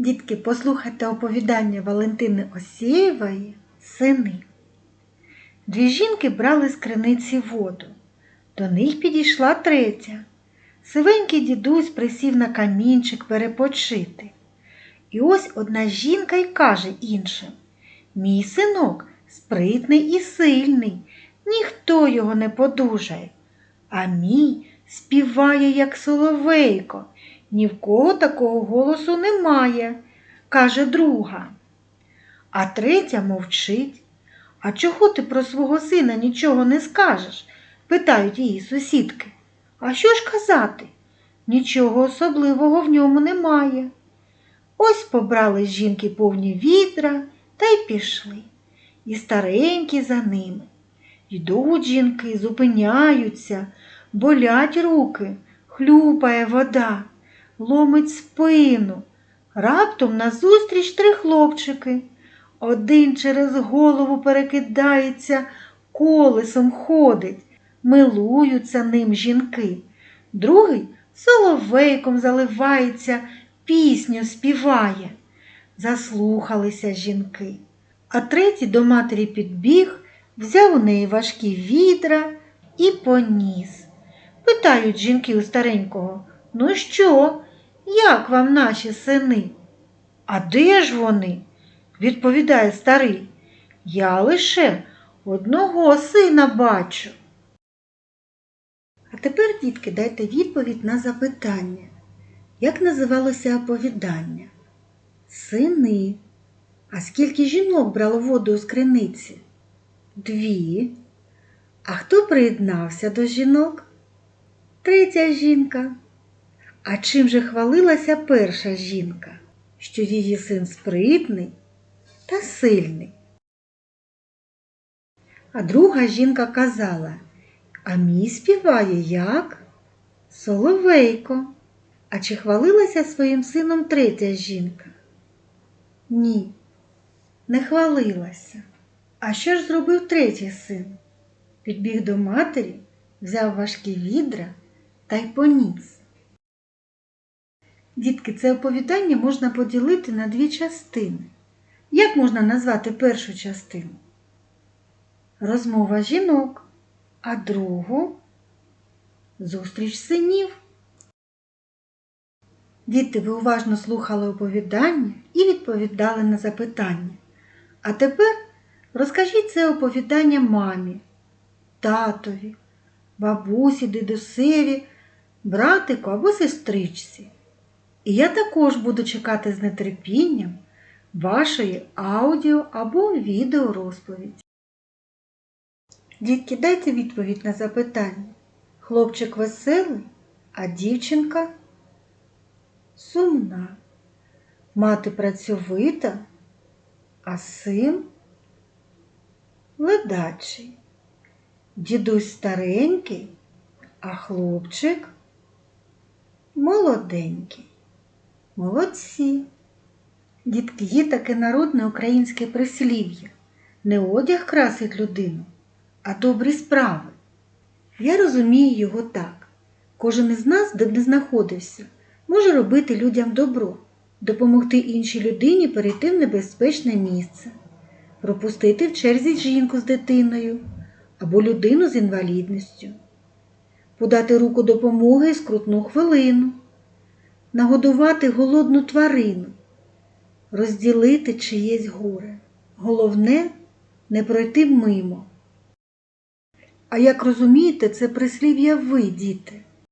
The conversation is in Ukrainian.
Дітки, послухайте оповідання Валентини Осєєвої Сини. Дві жінки брали з криниці воду. До них підійшла третя. Сивенький дідусь присів на камінчик перепочити. І ось одна жінка й каже іншим Мій синок спритний і сильний, ніхто його не подужає. А мій співає, як соловейко, ні в кого такого голосу немає, каже друга. А третя мовчить. А чого ти про свого сина нічого не скажеш? питають її сусідки. А що ж казати? Нічого особливого в ньому немає. Ось побрали жінки повні відра та й пішли. І старенькі за ними. Йдуть жінки, зупиняються, болять руки, хлюпає вода, ломить спину. Раптом назустріч три хлопчики. Один через голову перекидається, колесом ходить, милуються ним жінки. Другий соловейком заливається, пісню співає. Заслухалися жінки. А третій до матері підбіг, взяв у неї важкі відра і поніс. Питають жінки у старенького, ну що, як вам наші сини? А де ж вони? відповідає старий. Я лише одного сина бачу. А тепер, дітки, дайте відповідь на запитання. Як називалося оповідання? Сини. А скільки жінок брало воду з криниці? Дві. А хто приєднався до жінок? Третя жінка. А чим же хвалилася перша жінка? Що її син спритний та сильний. А друга жінка казала, а мій співає як? Соловейко. А чи хвалилася своїм сином третя жінка? Ні, не хвалилася. А що ж зробив третій син? Підбіг до матері, взяв важкі відра та й поніс. Дітки, це оповідання можна поділити на дві частини. Як можна назвати першу частину? Розмова жінок, а другу зустріч синів. Діти, ви уважно слухали оповідання і відповідали на запитання. А тепер розкажіть це оповідання мамі, татові, бабусі, дідусеві, братику або сестричці. І я також буду чекати з нетерпінням вашої аудіо або відео розповіді. Дітки, дайте відповідь на запитання. Хлопчик веселий, а дівчинка сумна. Мати працьовита, а син ледачий. Дідусь старенький, а хлопчик молоденький. Молодці. Дітки, є таке народне українське прислів'я. Не одяг красить людину, а добрі справи. Я розумію його так. Кожен із нас, де б не знаходився, може робити людям добро, допомогти іншій людині перейти в небезпечне місце, пропустити в черзі жінку з дитиною або людину з інвалідністю, подати руку допомоги в скрутну хвилину, нагодувати голодну тварину, розділити чиєсь горе. Головне не пройти мимо. А як розумієте, це прислів'я ви, діти.